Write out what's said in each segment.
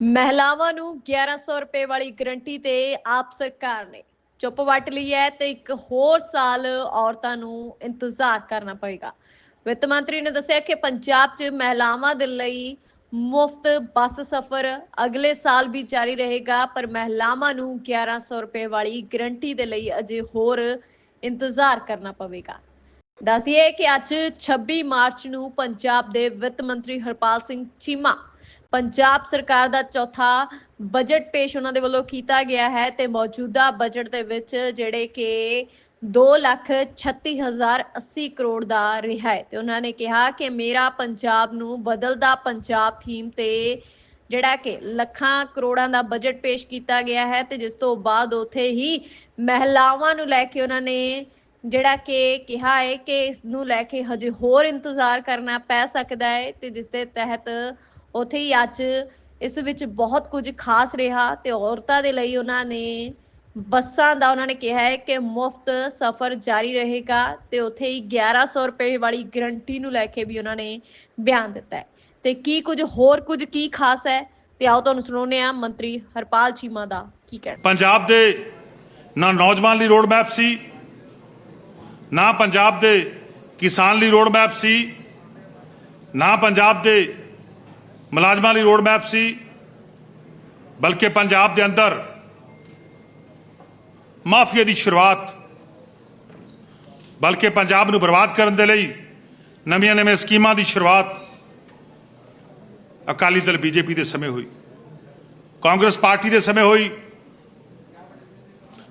ਮਹਿਲਾਵਾਂ ਨੂੰ 1100 ਰੁਪਏ ਵਾਲੀ ਗਰੰਟੀ ਤੇ ਆਪ ਸਰਕਾਰ ਨੇ ਚੁੱਪ ਵੱਟ ਲਈ ਹੈ ਤੇ ਇੱਕ ਹੋਰ ਸਾਲ ਔਰਤਾਂ ਨੂੰ ਇੰਤਜ਼ਾਰ ਕਰਨਾ ਪਏਗਾ। ਵਿੱਤ ਮੰਤਰੀ ਨੇ ਦੱਸਿਆ ਕਿ ਪੰਜਾਬ 'ਚ ਮਹਿਲਾਵਾਂ ਦੇ ਲਈ ਮੁਫਤ ਬੱਸ ਸਫ਼ਰ ਅਗਲੇ ਸਾਲ ਵੀ ਜਾਰੀ ਰਹੇਗਾ, ਪਰ ਮਹਿਲਾਵਾਂ ਨੂੰ 1100 ਰੁਪਏ ਵਾਲੀ ਗਰੰਟੀ ਦੇ ਲਈ ਅਜੇ ਹੋਰ ਇੰਤਜ਼ਾਰ ਕਰਨਾ ਪਵੇਗਾ। ਦੱਸਦੀਏ ਕਿ ਅੱਜ 26 ਮਾਰਚ ਨੂੰ ਪੰਜਾਬ ਦੇ ਵਿੱਤ ਮੰਤਰੀ ਹਰਪਾਲ ਸਿੰਘ ਚੀਮਾ ਪੰਜਾਬ ਸਰਕਾਰ ਦਾ ਚੌਥਾ ਬਜਟ ਪੇਸ਼ ਉਹਨਾਂ ਦੇ ਵੱਲੋਂ ਕੀਤਾ ਗਿਆ ਹੈ ਤੇ ਮੌਜੂਦਾ ਬਜਟ ਦੇ ਵਿੱਚ ਜਿਹੜੇ ਕਿ 2 ਲੱਖ 36 ਹਜ਼ਾਰ 80 ਕਰੋੜ ਦਾ ਰਿਹਾ ਹੈ ਤੇ ਉਹਨਾਂ ਨੇ ਕਿਹਾ ਕਿ ਮੇਰਾ ਪੰਜਾਬ ਨੂੰ ਬਦਲਦਾ ਪੰਜਾਬ ਥੀਮ ਤੇ ਜਿਹੜਾ ਕਿ ਲੱਖਾਂ ਕਰੋੜਾਂ ਦਾ ਬਜਟ ਪੇਸ਼ ਕੀਤਾ ਗਿਆ ਹੈ ਤੇ ਜਿਸ ਤੋਂ ਬਾਅਦ ਉਥੇ ਹੀ ਮਹਿਲਾਵਾਂ ਨੂੰ ਲੈ ਕੇ ਉਹਨਾਂ ਨੇ ਜਿਹੜਾ ਕਿ ਕਿਹਾ ਹੈ ਕਿ ਇਸ ਨੂੰ ਲੈ ਕੇ ਹਜੇ ਹੋਰ ਇੰਤਜ਼ਾਰ ਕਰਨਾ ਪੈ ਸਕਦਾ ਹੈ ਤੇ ਜਿਸ ਦੇ ਤਹਿਤ ਉਥੇ ਹੀ ਅੱਜ ਇਸ ਵਿੱਚ ਬਹੁਤ ਕੁਝ ਖਾਸ ਰਿਹਾ ਤੇ ਔਰਤਾਂ ਦੇ ਲਈ ਉਹਨਾਂ ਨੇ ਬੱਸਾਂ ਦਾ ਉਹਨਾਂ ਨੇ ਕਿਹਾ ਹੈ ਕਿ ਮੁਫਤ ਸਫ਼ਰ ਜਾਰੀ ਰਹੇਗਾ ਤੇ ਉਥੇ ਹੀ 1100 ਰੁਪਏ ਵਾਲੀ ਗਰੰਟੀ ਨੂੰ ਲੈ ਕੇ ਵੀ ਉਹਨਾਂ ਨੇ ਬਿਆਨ ਦਿੱਤਾ ਹੈ। ਤੇ ਕੀ ਕੁਝ ਹੋਰ ਕੁਝ ਕੀ ਖਾਸ ਹੈ? ਤੇ ਆਓ ਤੁਹਾਨੂੰ ਸੁਣਾਉਂਦੇ ਆ ਮੰਤਰੀ ਹਰਪਾਲ ਚੀਮਾ ਦਾ ਕੀ ਕਹਿਣਾ। ਪੰਜਾਬ ਦੇ ਨਾ ਨੌਜਵਾਨ ਲਈ ਰੋਡ ਮੈਪ ਸੀ, ਨਾ ਪੰਜਾਬ ਦੇ ਕਿਸਾਨ ਲਈ ਰੋਡ ਮੈਪ ਸੀ, ਨਾ ਪੰਜਾਬ ਦੇ ਮੁਲਾਜ਼ਮਾਂ ਲਈ ਰੋਡ ਮੈਪ ਸੀ, ਬਲਕਿ ਪੰਜਾਬ ਦੇ ਅੰਦਰ ਮਾਫੀਆ ਦੀ ਸ਼ੁਰੂਆਤ, ਬਲਕਿ ਪੰਜਾਬ ਨੂੰ ਬਰਬਾਦ ਕਰਨ ਦੇ ਲਈ ਨਵੀਆਂ ਨਵੀਆਂ ਸਕੀਮਾਂ ਦੀ ਸ਼ੁਰੂਆਤ ਅਕਾਲੀ ਦਲ ਬੀਜੇਪੀ ਦੇ ਸਮੇਂ ਹੋਈ, ਕਾਂਗਰਸ ਪਾਰਟੀ ਦੇ ਸਮੇਂ ਹੋਈ,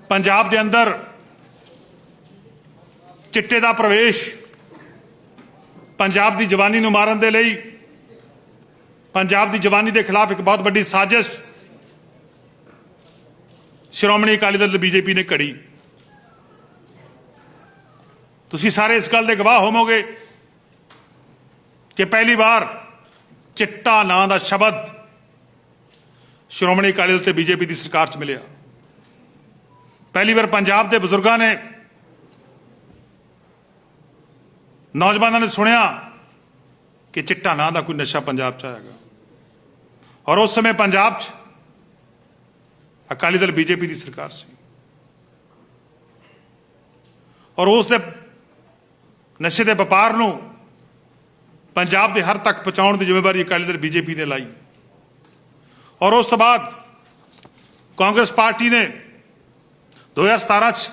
ਪੰਜਾਬ ਦੇ ਅੰਦਰ ਚਿੱਟੇ ਦਾ ਪ੍ਰਵੇਸ਼, ਪੰਜਾਬ ਦੀ ਜਵਾਨੀ ਨੂੰ ਮਾਰਨ ਦੇ ਲਈ ਪੰਜਾਬ ਦੀ ਜਵਾਨੀ ਦੇ ਖਿਲਾਫ ਇੱਕ ਬਹੁਤ ਵੱਡੀ ਸਾਜ਼ਿਸ਼ ਸ਼੍ਰੋਮਣੀ ਅਕਾਲੀ ਦਲ ਬੀਜੇਪੀ ਨੇ ਘੜੀ। ਤੁਸੀਂ ਸਾਰੇ ਇਸ ਗੱਲ ਦੇ ਗਵਾਹ ਹੋਵੋਗੇ ਕਿ ਪਹਿਲੀ ਵਾਰ ਚਿੱਟਾ ਨਾਂ ਦਾ ਸ਼ਬਦ ਸ਼੍ਰੋਮਣੀ ਅਕਾਲੀ ਦਲ ਤੇ ਬੀਜੇਪੀ ਦੀ ਸਰਕਾਰ 'ਚ ਮਿਲਿਆ। ਪਹਿਲੀ ਵਾਰ ਪੰਜਾਬ ਦੇ ਬਜ਼ੁਰਗਾਂ ਨੇ ਨੌਜਵਾਨਾਂ ਨੇ ਸੁਣਿਆ ਕਿ ਚਿੱਟਾ ਨਾਂ ਦਾ ਕੋਈ ਨਸ਼ਾ ਪੰਜਾਬ 'ਚ ਆਏਗਾ ਔਰ ਉਸ ਸਮੇਂ ਪੰਜਾਬ 'ਚ ਅਕਾਲੀ ਦਲ ਬੀਜੇਪੀ ਦੀ ਸਰਕਾਰ ਸੀ। ਔਰ ਉਸ ਦੇ ਨਸ਼ੇ ਦੇ ਵਪਾਰ ਨੂੰ ਪੰਜਾਬ ਦੇ ਹਰ ਤੱਕ ਪਹੁੰਚਾਉਣ ਦੀ ਜ਼ਿੰਮੇਵਾਰੀ ਅਕਾਲੀ ਦਲ ਬੀਜੇਪੀ ਨੇ ਲਾਈ। ਔਰ ਉਸ ਤੋਂ ਬਾਅਦ ਕਾਂਗਰਸ ਪਾਰਟੀ ਨੇ 2017 ਚ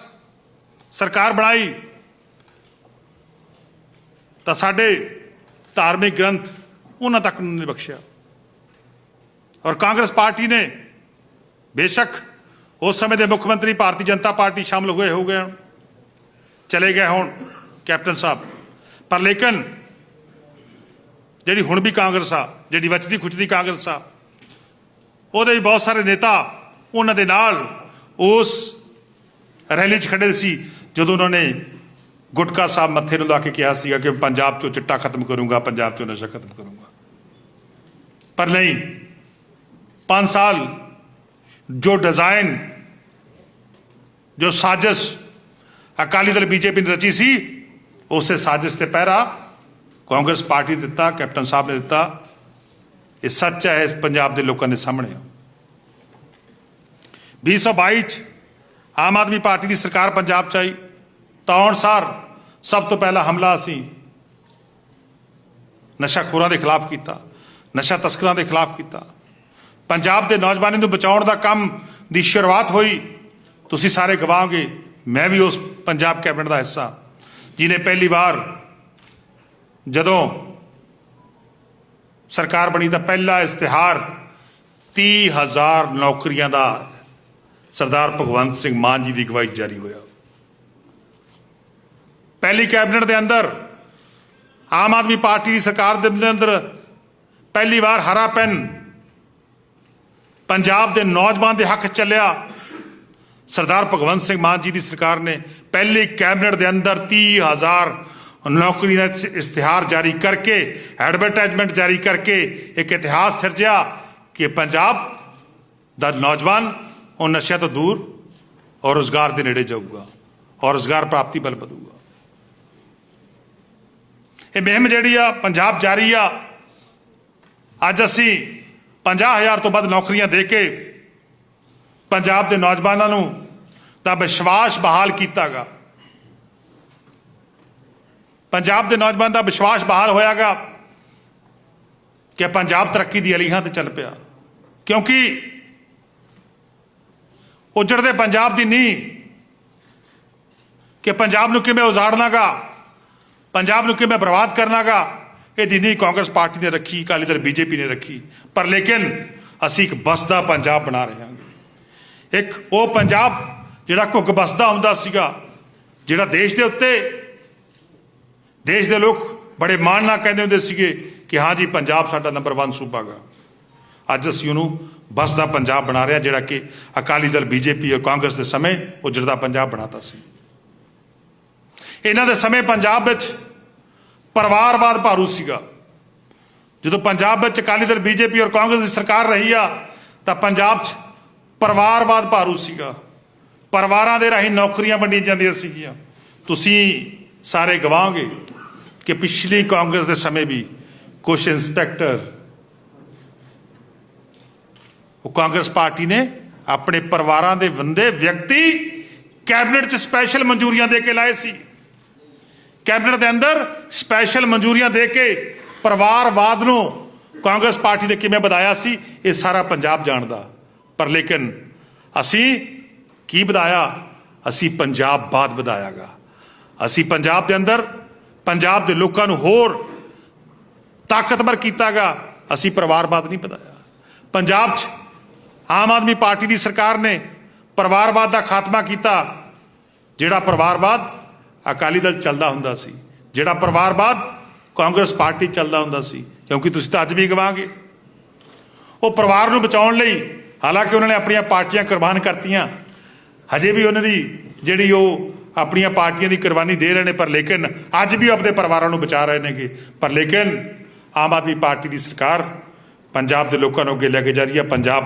ਸਰਕਾਰ ਬਣਾਈ ਤਾਂ ਸਾਡੇ ਧਾਰਮਿਕ ਗ੍ਰੰਥ ਉਹਨਾਂ ਤੱਕ ਨਹੀਂ ਬਖਸ਼ਿਆ। ਔਰ ਕਾਂਗਰਸ ਪਾਰਟੀ ਨੇ ਬੇਸ਼ੱਕ ਉਸ ਸਮੇਂ ਦੇ ਮੁੱਖ ਮੰਤਰੀ ਭਾਰਤੀ ਜਨਤਾ ਪਾਰਟੀ ਸ਼ਾਮਲ ਹੋਏ ਹੋ ਗਏ ਚਲੇ ਗਏ ਹੁਣ ਕੈਪਟਨ ਸਾਹਿਬ। ਪਰ ਲੇਕਿਨ ਜਿਹੜੀ ਹੁਣ ਵੀ ਕਾਂਗਰਸ ਆ, ਜਿਹੜੀ ਬਚਦੀ ਖੁਚਦੀ ਕਾਂਗਰਸ ਆ, ਉਹਦੇ ਵੀ ਬਹੁਤ ਸਾਰੇ ਨੇਤਾ ਉਹਨਾਂ ਦੇ ਨਾਲ ਉਸ ਰੈਲੀ 'ਚ ਖੜੇ ਸੀ ਜਦੋਂ ਉਹਨਾਂ ਨੇ ਗੁਟਕਾ ਸਾਹਿਬ ਮੱਥੇ ਨੂੰ ਲਾ ਕੇ ਕਿਹਾ ਸੀਗਾ ਕਿ ਪੰਜਾਬ 'ਚੋਂ ਚਿੱਟਾ ਖਤਮ ਕਰੂੰਗਾ, ਪੰਜਾਬ 'ਚੋਂ ਨਸ਼ਾ ਖਤਮ ਕਰੂੰਗਾ। ਪਰ ਨਹੀਂ 5 ਸਾਲ ਜੋ ਡਿਜ਼ਾਈਨ ਜੋ ਸਾਜ਼ਿਸ਼ ਅਕਾਲੀ ਦਲ ਬੀਜੇਪੀ ਨੇ ਰਚੀ ਸੀ, ਉਸੇ ਸਾਜ਼ਿਸ਼ ਤੇ ਪਹਿਰਾ ਕਾਂਗਰਸ ਪਾਰਟੀ ਦਿੱਤਾ, ਕੈਪਟਨ ਸਾਹਿਬ ਨੇ ਦਿੱਤਾ। ਇਹ ਸੱਚ ਹੈ, ਇਸ ਪੰਜਾਬ ਦੇ ਲੋਕਾਂ ਦੇ ਸਾਹਮਣੇ 2022 ਚ ਆਮ ਆਦਮੀ ਪਾਰਟੀ ਦੀ ਸਰਕਾਰ ਪੰਜਾਬ ਚ ਆਈ। ਤਾਂ ਅਨਸਾਰ ਸਭ ਤੋਂ ਪਹਿਲਾ ਹਮਲਾ ਅਸੀਂ ਨਸ਼ਾਖੋਰਾਂ ਦੇ ਖਿਲਾਫ ਕੀਤਾ। ਨਸ਼ਾ ਤਸਕਰਾਂ ਦੇ ਖਿਲਾਫ ਕੀਤਾ। ਪੰਜਾਬ ਦੇ ਨੌਜਵਾਨਾਂ ਨੂੰ ਬਚਾਉਣ ਦਾ ਕੰਮ ਦੀ ਸ਼ੁਰੂਆਤ ਹੋਈ। ਤੁਸੀਂ ਸਾਰੇ ਗਵਾਓਗੇ। ਮੈਂ ਵੀ ਉਸ ਪੰਜਾਬ ਕੈਬਨਿਟ ਦਾ ਹਿੱਸਾ। ਜਿਨੇ ਪਹਿਲੀ ਵਾਰ ਜਦੋਂ ਸਰਕਾਰ ਬਣੀ ਤਾਂ ਪਹਿਲਾ ਇਸ਼ਤਿਹਾਰ 30000 ਨੌਕਰੀਆਂ ਦਾ ਸਰਦਾਰ ਭਗਵੰਤ ਸਿੰਘ ਮਾਨ ਜੀ ਦੀ ਅਗਵਾਈ 'ਚ ਜਾਰੀ ਹੋਇਆ। ਪਹਿਲੀ ਕੈਬਨਿਟ ਦੇ ਅੰਦਰ, ਆਮ ਆਦਮੀ ਪਾਰਟੀ ਦੀ ਸਰਕਾਰ ਦੇ ਅੰਦਰ ਪਹਿਲੀ ਵਾਰ ਹਰਾ ਪੈਨ। ਪੰਜਾਬ ਦੇ ਨੌਜਵਾਨ ਦੇ ਹੱਕ ਚੱਲਿਆ। ਸਰਦਾਰ ਭਗਵੰਤ ਸਿੰਘ ਮਾਨ ਜੀ ਦੀ ਸਰਕਾਰ ਨੇ ਪਹਿਲੀ ਕੈਬਨਿਟ ਦੇ ਅੰਦਰ 30000 ਨੌਕਰੀ ਦਾ ਇਸ਼ਤਿਹਾਰ ਜਾਰੀ ਕਰਕੇ, ਐਡਵਰਟਾਈਜ਼ਮੈਂਟ ਜਾਰੀ ਕਰਕੇ ਇੱਕ ਇਤਿਹਾਸ ਸਿਰਜਿਆ ਕਿ ਪੰਜਾਬ ਦਾ ਨੌਜਵਾਨ ਉਹ ਨਸ਼ਿਆਂ ਤੋਂ ਦੂਰ ਔਰ ਰੋਜ਼ਗਾਰ ਦੇ ਨੇੜੇ ਜਾਊਗਾ ਔਰ ਰੋਜ਼ਗਾਰ ਪ੍ਰਾਪਤੀ ਬਲ ਵਧੂਗਾ। ਇਹ ਮੁਹਿੰਮ ਜਿਹੜੀ ਆ, ਪੰਜਾਬ ਜਾਰੀ ਆ। ਅੱਜ ਅਸੀਂ 50000 ਤੋਂ ਵੱਧ ਨੌਕਰੀਆਂ ਦੇ ਕੇ ਪੰਜਾਬ ਦੇ ਨੌਜਵਾਨਾਂ ਨੂੰ ਦਾ ਵਿਸ਼ਵਾਸ ਬਹਾਲ ਕੀਤਾਗਾ। ਪੰਜਾਬ ਦੇ ਨੌਜਵਾਨ ਦਾ ਵਿਸ਼ਵਾਸ ਬਹਾਲ ਹੋਇਆਗਾ ਕਿ ਪੰਜਾਬ ਤਰੱਕੀ ਦੀ ਅਲੀਹਾਂ ਤੇ ਚੱਲ ਪਿਆ। ਕਿਉਂਕਿ ਉਜੜਦੇ ਪੰਜਾਬ ਦੀ ਨੀਂਹ ਕਿ ਪੰਜਾਬ ਨੂੰ ਕਿਵੇਂ ਉਜਾੜਨਾਗਾ ਪੰਜਾਬ ਨੂੰ ਕਿਵੇਂ ਬਰਬਾਦ ਕਰਨਾਗਾ? ਇਹ ਦਿਨੀ ਕਾਂਗਰਸ ਪਾਰਟੀ ਨੇ ਰੱਖੀ, ਅਕਾਲੀ ਦਲ ਬੀਜੇਪੀ ਨੇ ਰੱਖੀ। ਪਰ ਲੇਕਿਨ ਅਸੀਂ ਇੱਕ ਬਸਦਾ ਪੰਜਾਬ ਬਣਾ ਰਹੇ ਹਾਂ। ਇੱਕ ਉਹ ਪੰਜਾਬ ਜਿਹੜਾ ਘੁੱਗ ਬਸਦਾ ਹੁੰਦਾ ਸੀਗਾ, ਜਿਹੜਾ ਦੇਸ਼ ਦੇ ਉੱਤੇ ਦੇਸ਼ ਦੇ ਲੋਕ ਬੜੇ ਮਾਣ ਨਾਲ ਕਹਿੰਦੇ ਹੁੰਦੇ ਸੀਗੇ ਕਿ ਹਾਂ ਜੀ, ਪੰਜਾਬ ਸਾਡਾ ਨੰਬਰ 1 ਸੂਬਾ ਗਾ। ਅੱਜ ਅਸੀਂ ਉਹਨੂੰ ਬਸਦਾ ਪੰਜਾਬ ਬਣਾ ਰਹੇ ਹਾਂ, ਜਿਹੜਾ ਕਿ ਅਕਾਲੀ ਦਲ, ਬੀਜੇਪੀ ਔਰ ਕਾਂਗਰਸ ਦੇ ਸਮੇਂ ਉਜੜਦਾ ਪੰਜਾਬ ਬਣਾਤਾ ਸੀ। ਇਹਨਾਂ ਦੇ ਸਮੇਂ ਪੰਜਾਬ ਵਿੱਚ ਪਰਿਵਾਰਵਾਦ ਭਾਰੂ ਸੀਗਾ। ਜਦੋਂ ਪੰਜਾਬ ਵਿੱਚ ਅਕਾਲੀ ਦਲ, ਬੀਜੇਪੀ ਔਰ ਕਾਂਗਰਸ ਦੀ ਸਰਕਾਰ ਰਹੀ ਆ, ਤਾਂ ਪੰਜਾਬ 'ਚ ਪਰਿਵਾਰਵਾਦ ਭਾਰੂ ਸੀਗਾ। ਪਰਿਵਾਰਾਂ ਦੇ ਰਾਹੀਂ ਨੌਕਰੀਆਂ ਵੰਡੀਆਂ ਜਾਂਦੀਆਂ ਸੀਗੀਆਂ। ਤੁਸੀਂ ਸਾਰੇ ਗਵਾਓਗੇ ਕਿ ਪਿਛਲੀ ਕਾਂਗਰਸ ਦੇ ਸਮੇਂ ਵੀ ਕੁਝ ਇੰਸਪੈਕਟਰ, ਉਹ ਕਾਂਗਰਸ ਪਾਰਟੀ ਨੇ ਆਪਣੇ ਪਰਿਵਾਰਾਂ ਦੇ ਬੰਦੇ ਵਿਅਕਤੀ ਕੈਬਨਿਟ 'ਚ ਸਪੈਸ਼ਲ ਮਨਜ਼ੂਰੀਆਂ ਦੇ ਕੇ ਲਾਏ ਸੀ। ਕੈਬਨਿਟ ਦੇ ਅੰਦਰ ਸਪੈਸ਼ਲ ਮਨਜ਼ੂਰੀਆਂ ਦੇ ਕੇ ਪਰਿਵਾਰਵਾਦ ਨੂੰ ਕਾਂਗਰਸ ਪਾਰਟੀ ਨੇ ਕਿਵੇਂ ਵਧਾਇਆ ਸੀ, ਇਹ ਸਾਰਾ ਪੰਜਾਬ ਜਾਣਦਾ। ਪਰ ਲੇਕਿਨ ਅਸੀਂ ਕੀ ਵਧਾਇਆ? ਅਸੀਂ ਪੰਜਾਬਵਾਦ ਵਧਾਇਆਗਾ। ਅਸੀਂ ਪੰਜਾਬ ਦੇ ਅੰਦਰ, ਪੰਜਾਬ ਦੇ ਲੋਕਾਂ ਨੂੰ ਹੋਰ ਤਾਕਤਵਰ ਕੀਤਾਗਾ। ਅਸੀਂ ਪਰਿਵਾਰਵਾਦ ਨਹੀਂ ਵਧਾਇਆ। ਪੰਜਾਬ 'ਚ ਆਮ ਆਦਮੀ ਪਾਰਟੀ ਦੀ ਸਰਕਾਰ ਨੇ ਪਰਿਵਾਰਵਾਦ ਦਾ ਖਾਤਮਾ ਕੀਤਾ, ਜਿਹੜਾ ਪਰਿਵਾਰਵਾਦ ਅਕਾਲੀ ਦਲ ਚੱਲਦਾ ਹੁੰਦਾ ਸੀ। ਜਿਹੜਾ ਪਰਿਵਾਰਵਾਦ ਕਾਂਗਰਸ ਪਾਰਟੀ ਚੱਲਦਾ ਹੁੰਦਾ ਸੀ, ਕਿਉਂਕਿ ਤੁਸੀਂ ਤਾਂ ਅੱਜ ਵੀ ਗਵਾਂਗੇ। ਉਹ ਪਰਿਵਾਰ ਨੂੰ ਬਚਾਉਣ ਲਈ ਹਾਲਾਂਕਿ ਉਹਨਾਂ ਨੇ ਆਪਣੀਆਂ ਪਾਰਟੀਆਂ ਕੁਰਬਾਨ ਕਰਤੀਆਂ, ਹਜੇ ਵੀ ਉਹਨਾਂ ਦੀ ਜਿਹੜੀ ਉਹ ਆਪਣੀਆਂ ਪਾਰਟੀਆਂ ਦੀ ਕੁਰਬਾਨੀ ਦੇ ਰਹੇ ਨੇ, ਪਰ ਲੇਕਿਨ ਅੱਜ ਵੀ ਆਪਣੇ ਪਰਿਵਾਰਾਂ ਨੂੰ ਬਚਾ ਰਹੇ ਨੇਗੇ। ਪਰ ਲੇਕਿਨ ਆਮ ਆਦਮੀ ਪਾਰਟੀ ਦੀ ਸਰਕਾਰ ਪੰਜਾਬ ਦੇ ਲੋਕਾਂ ਨੂੰ ਅੱਗੇ ਲੈ ਕੇ ਜਾ ਰਹੀ ਹੈ। ਪੰਜਾਬ